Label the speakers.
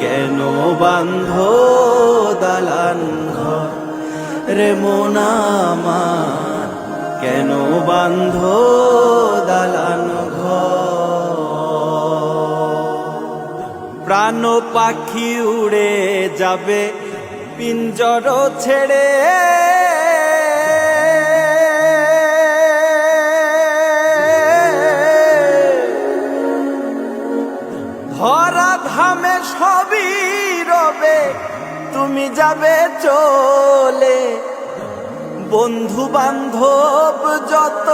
Speaker 1: কেন বান্ধ দালান ঘর? রে মোনামা কেন বান্ধ দালান প্রাণ পাখি উড়ে যাবে, পিঞ্জর ছেড়ে ধরা ধামে সবই রবে তুমি যাবে চলে। বন্ধু বান্ধব যত